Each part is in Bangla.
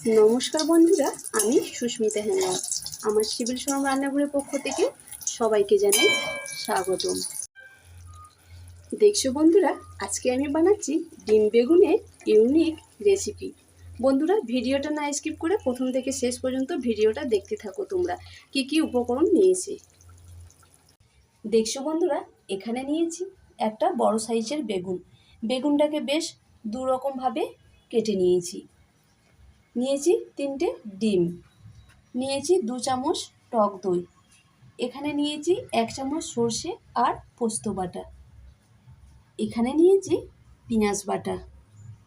নমস্কার বন্ধুরা, আমি সুস্মিতা হেমন্ত আমার সিভিল সরম রান্নাঘরের পক্ষ থেকে সবাইকে জানাই স্বাগতম। দেখছ বন্ধুরা, আজকে আমি বানাচ্ছি ডিম বেগুনের ইউনিক রেসিপি। বন্ধুরা, ভিডিওটা না স্কিপ করে প্রথম থেকে শেষ পর্যন্ত ভিডিওটা দেখতে থাকো তোমরা, কি কি উপকরণ নিয়েছি। দেখছ বন্ধুরা, এখানে নিয়েছি একটা বড় সাইজের বেগুন। বেগুনটাকে বেশ দু রকমভাবে কেটে নিয়েছি। নিয়েছি তিনটে ডিম। নিয়েছি দু চামচ টক দই। এখানে নিয়েছি এক চামচ সর্ষে আর পোস্ত বাটা। এখানে নিয়েছি পেঁয়াজ বাটা।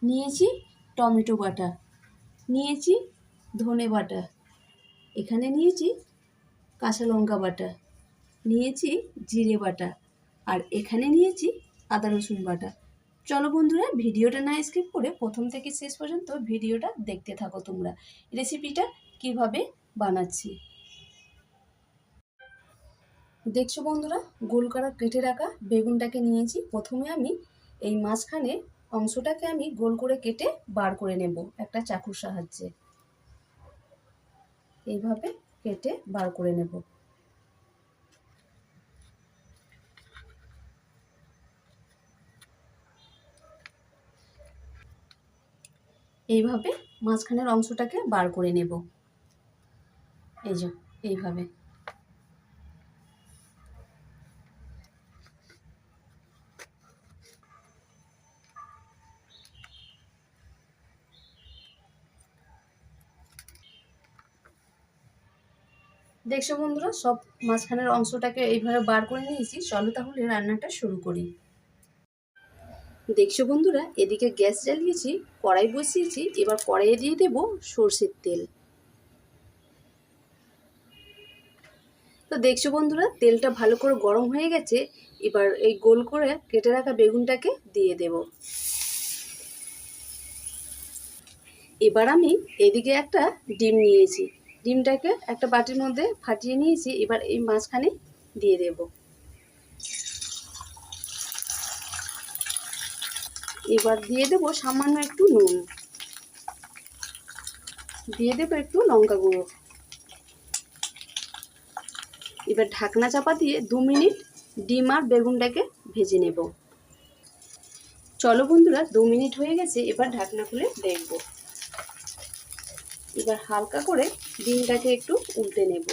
নিয়েছি টমেটো বাটা। নিয়েছি ধনে বাটা। এখানে নিয়েছি কাঁচা লঙ্কা বাটা। নিয়েছি জিরে বাটা। আর এখানে নিয়েছি আদা রসুন বাটা। চলো বন্ধুরা, ভিডিওটা না স্কিপ করে প্রথম থেকে শেষ পর্যন্ত ভিডিওটা দেখতে থাকো তোমরা। রেসিপিটা কীভাবে বানাচ্ছি? দেখছ বন্ধুরা গোল করা কেটে রাখা বেগুনটাকে নিয়েছি। প্রথমে আমি এই মাঝখানে অংশটাকে আমি গোল করে কেটে বার করে নেব একটা চাকুর সাহায্যে। এইভাবে কেটে বার করে নেব। এইভাবে মাঝখানের অংশটাকে বার করে নেব। এই যে, এইভাবে। দেখছ বন্ধুরা, সব মাঝখানের অংশটাকে এইভাবে বার করে নিয়েছি। চলো তাহলে রান্নাটা শুরু করি। দেখছ বন্ধুরা, এদিকে গ্যাস জ্বালিয়েছি, কড়াই বসিয়েছি, এবার কড়াইয়ে দিয়ে দেব সর্ষের তেল। তো দেখছ বন্ধুরা, তেলটা ভালো করে গরম হয়ে গেছে, এবার এই গোল করে কেটে রাখা বেগুনটাকে দিয়ে দেব। এবার আমি এদিকে একটা ডিম নিয়েছি, ডিমটাকে একটা বাটির মধ্যে ফাটিয়ে নিয়েছি, এবার এই মাঝখানে দিয়ে দেবো। এবার দিয়ে দেব সামান্য একটু নুন। দিয়ে দেবো একটু লঙ্কা গুঁড়ো। এবার ঢাকনা চাপা দিয়ে দু মিনিট ডিম আর বেগুনটাকে ভেজে নেব। চলো বন্ধুরা, দু মিনিট হয়ে গেছে, এবার ঢাকনা খুলে দেখব। এবার হালকা করে ডিমটাকে একটু উল্টে নেব।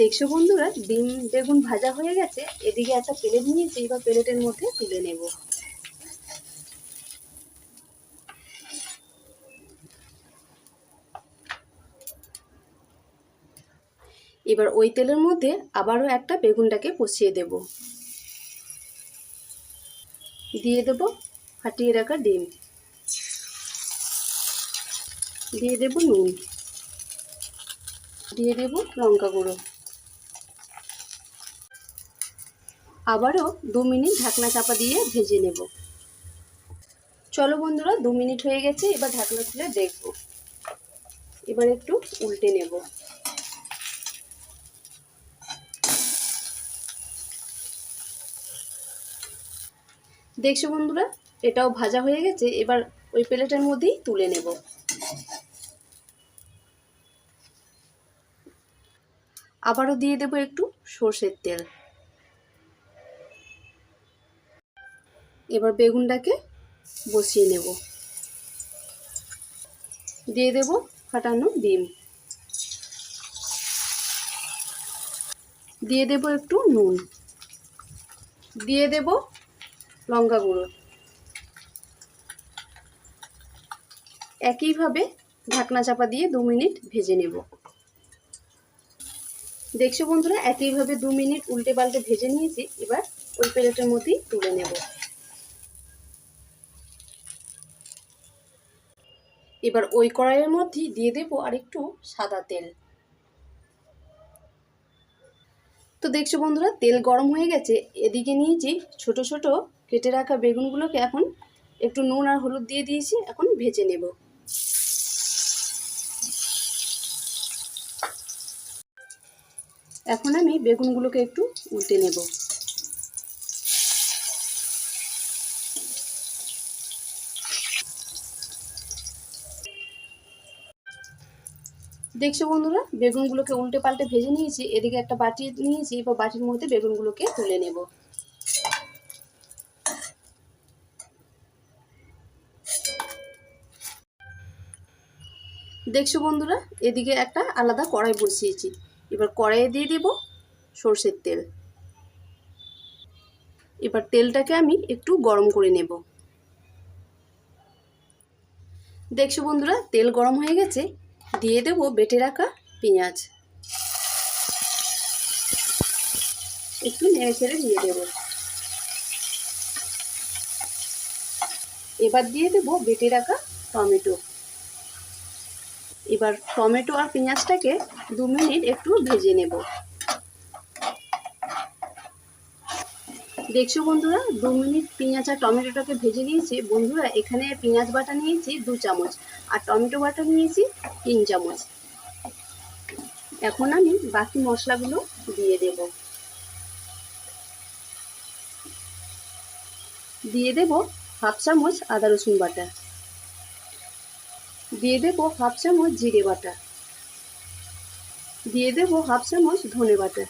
দেখছ বন্ধুরা, ডিম বেগুন ভাজা হয়ে গেছে, এদিকে একটা প্লেট নিয়েছি বা প্লেটের মধ্যে তুলে নেব। এবার ওই তেলের মধ্যে আবারও একটা বেগুনটাকে কষিয়ে দেব। দিয়ে দেব ফাটিয়ে রাখা ডিম। দিয়ে দেব নুন। দিয়ে দেব লঙ্কা গুঁড়ো। আবারও দু মিনিট ঢাকনা চাপা দিয়ে ভেজে নেব। চলো বন্ধুরা, দু মিনিট হয়ে গেছে, এবার ঢাকনা খুলে দেখব। এবার একটু উল্টে নেব। দেখছ বন্ধুরা, এটাও ভাজা হয়ে গেছে, এবার ওই প্লেটের মধ্যেই তুলে নেব। আবারও দিয়ে দেবো একটু সর্ষের তেল। এবার বেগুনটাকে বসিয়ে নেব। দিয়ে দেব ফাটানো ডিম। দিয়ে দেব একটু নুন। দিয়ে দেব লঙ্কা গুঁড়ো। একইভাবে ঢাকনা চাপা দিয়ে দু মিনিট ভেজে নেব। দেখছ বন্ধুরা, একইভাবে দু মিনিট উল্টে পাল্টে ভেজে নিয়েছি। এবার ওই প্লেটের মধ্যেই তুলে নেব। এবার ওই কড়াইয়ের মধ্যেই দিয়ে দেব আর একটু সাদা তেল। তো দেখছ বন্ধুরা, তেল গরম হয়ে গেছে। এদিকে নিয়েছি ছোট ছোট কেটে রাখা বেগুনগুলোকে এখন একটু নুন আর হলুদ দিয়ে দিয়েছি, এখন ভেজে নেব। এখন আমি বেগুনগুলোকে একটু উল্টে নেব। দেখছ বন্ধুরা, বেগুনগুলোকে উল্টে পাল্টে ভেজে নিয়েছি, এদিকে একটা বাটি নিয়েছি, এবার বাটির মধ্যে বেগুনগুলোকে তুলে নেব। দেখছ বন্ধুরা, এদিকে একটা আলাদা কড়াই বসিয়েছি, এবার কড়াইয়ে দিয়ে দেব সর্ষের তেল। এবার তেলটাকে আমি একটু গরম করে নেব। দেখছ বন্ধুরা, তেল গরম হয়ে গেছে দিয়ে দেব বেটে রাখা পেঁয়াজ। একটু নেড়ে ছেড়ে দিয়ে দেব। এবার দিয়ে দেব বেটে রাখা টমেটো। এবার টমেটো আর পেঁয়াজটাকে দু মিনিট একটু ভেজে নেব। দেখছ বন্ধুরা, দু মিনিট পেঁয়াজ আর টমেটোটাকে ভেজে নিয়েছি। বন্ধুরা, এখানে পেঁয়াজ বাটা নিয়েছি দু চামচ, আর টমেটো বাটা নিয়েছি তিন চামচ। এখন আমি বাকি মশলাগুলো দিয়ে দেব। দিয়ে দেব হাফ চামচ আদা রসুন বাটা। দিয়ে দেব হাফ চামচ জিরে বাটা। দিয়ে দেব হাফ চামচ ধনে বাটা।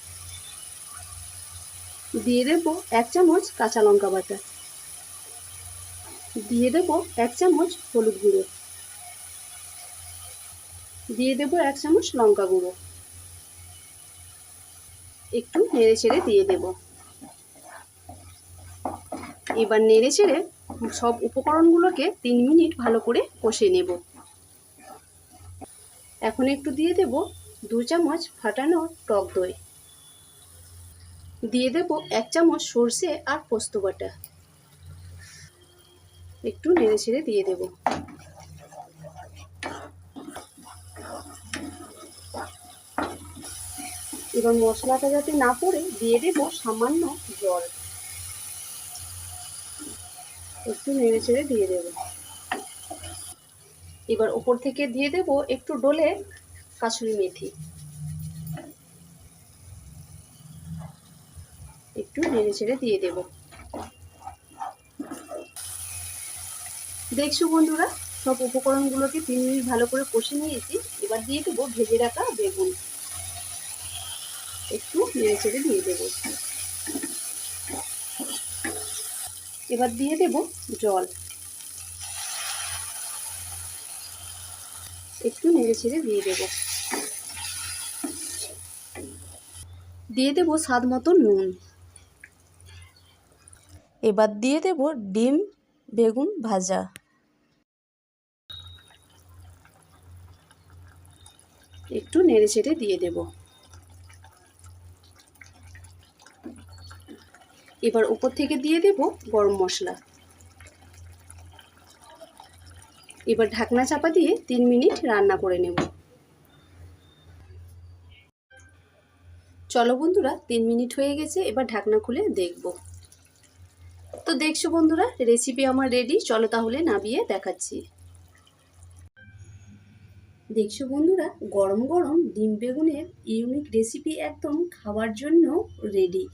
দিয়ে দেব এক চামচ কাঁচা লঙ্কা বাটা। দিয়ে দেব এক চামচ হলুদ গুঁড়ো। দিয়ে দেব এক চামচ লঙ্কা গুঁড়ো। একটু নেড়ে ছেড়ে দিয়ে দেব। এবার নেড়ে ছেড়ে সব উপকরণগুলোকে তিন মিনিট ভালো করে কষে নেব। এখন একটু দিয়ে দেব দু চামচ ফাটানো টক দই। দিয়ে দেব এক চামচ সর্ষে আর পোস্ত বাটা। একটু নেড়ে ছেড়ে দিয়ে দেব। এবার মশলাটা যাতে না পড়ে, দিয়ে দেব সামান্য জল। একটু নেড়ে ছেড়ে দিয়ে দেব। এবার ওপর থেকে দিয়ে দেব একটু ডোলে কাসুরি মেথি। একটু নেড়ে ছেড়ে দিয়ে দেব। দেখছ বন্ধুরা, সব উপকরণগুলোকে তিন মিনিট ভালো করে কষে নিয়েছি। এবার দিয়ে দেবো ভেজে রাখা বেগুন। একটু নেড়ে ছেড়ে দিয়ে দেব। এবার দিয়ে দেব জল। একটু নেড়ে ছেড়ে দিয়ে দেব। দিয়ে দেব স্বাদ মতো নুন। এবার দিয়ে দেব ডিম, বেগুন ভাজা। একটু নেড়ে ছেড়ে দিয়ে দেব। এবার উপর থেকে দিয়ে দেব গরম মশলা। এবার ঢাকনা চাপা দিয়ে তিন মিনিট রান্না করে নেব। চলো বন্ধুরা, তিন মিনিট হয়ে গেছে, এবার ঢাকনা খুলে দেখব। দেখছ বন্ধুরা? রেসিপি আমার রেডি চলো তাহলে নাবিয়ে দেখাচ্ছি। দেখছ বন্ধুরা? গরম গরম ডিম বেগুনের ইউনিক রেসিপি একদম খাওয়ার জন্য রেডি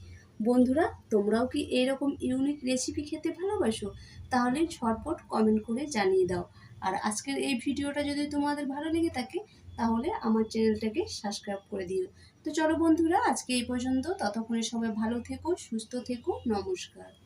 বন্ধুরা, তোমরাও কি এরকম ইউনিক রেসিপি খেতে ভালোবাসো? তাহলে ঝটপট কমেন্ট করে জানিয়ে দাও। আর আজকের এই ভিডিওটা যদি তোমাদের ভালো লেগে থাকে, তাহলে আমার চ্যানেলটাকে সাবস্ক্রাইব করে দিও। তো চলো বন্ধুরা, আজকে এই পর্যন্ত। ততক্ষণে সবাই ভালো থেকো, সুস্থ থেকো। নমস্কার।